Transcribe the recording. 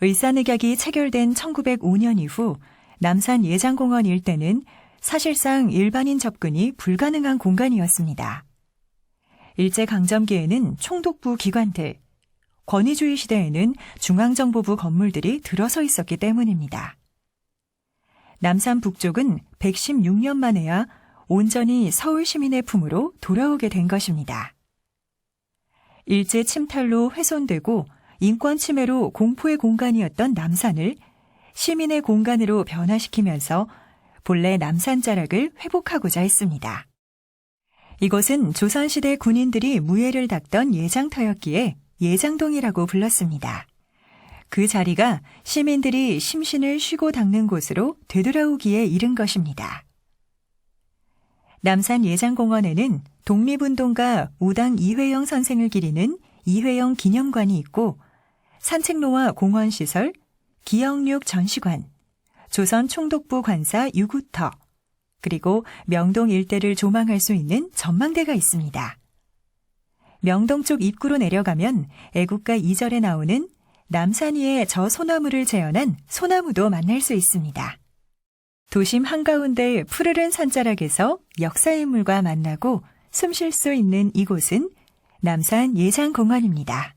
의사늑약이 체결된 1905년 이후 남산 예장공원 일대는 사실상 일반인 접근이 불가능한 공간이었습니다. 일제강점기에는 총독부 기관들, 권위주의 시대에는 중앙정보부 건물들이 들어서 있었기 때문입니다. 남산 북쪽은 116년 만에야 온전히 서울 시민의 품으로 돌아오게 된 것입니다. 일제 침탈로 훼손되고 인권 침해로 공포의 공간이었던 남산을 시민의 공간으로 변화시키면서 본래 남산 자락을 회복하고자 했습니다. 이곳은 조선시대 군인들이 무예를 닦던 예장터였기에 예장동이라고 불렀습니다. 그 자리가 시민들이 심신을 쉬고 닦는 곳으로 되돌아오기에 이른 것입니다. 남산 예장공원에는 독립운동가 우당 이회영 선생을 기리는 이회영 기념관이 있고 산책로와 공원시설, 기영육 전시관, 조선 총독부 관사 유구터, 그리고 명동 일대를 조망할 수 있는 전망대가 있습니다. 명동 쪽 입구로 내려가면 애국가 2절에 나오는 남산위의 저 소나무를 재현한 소나무도 만날 수 있습니다. 도심 한가운데 푸르른 산자락에서 역사인물과 만나고 숨 쉴 수 있는 이곳은 남산 예장공원입니다.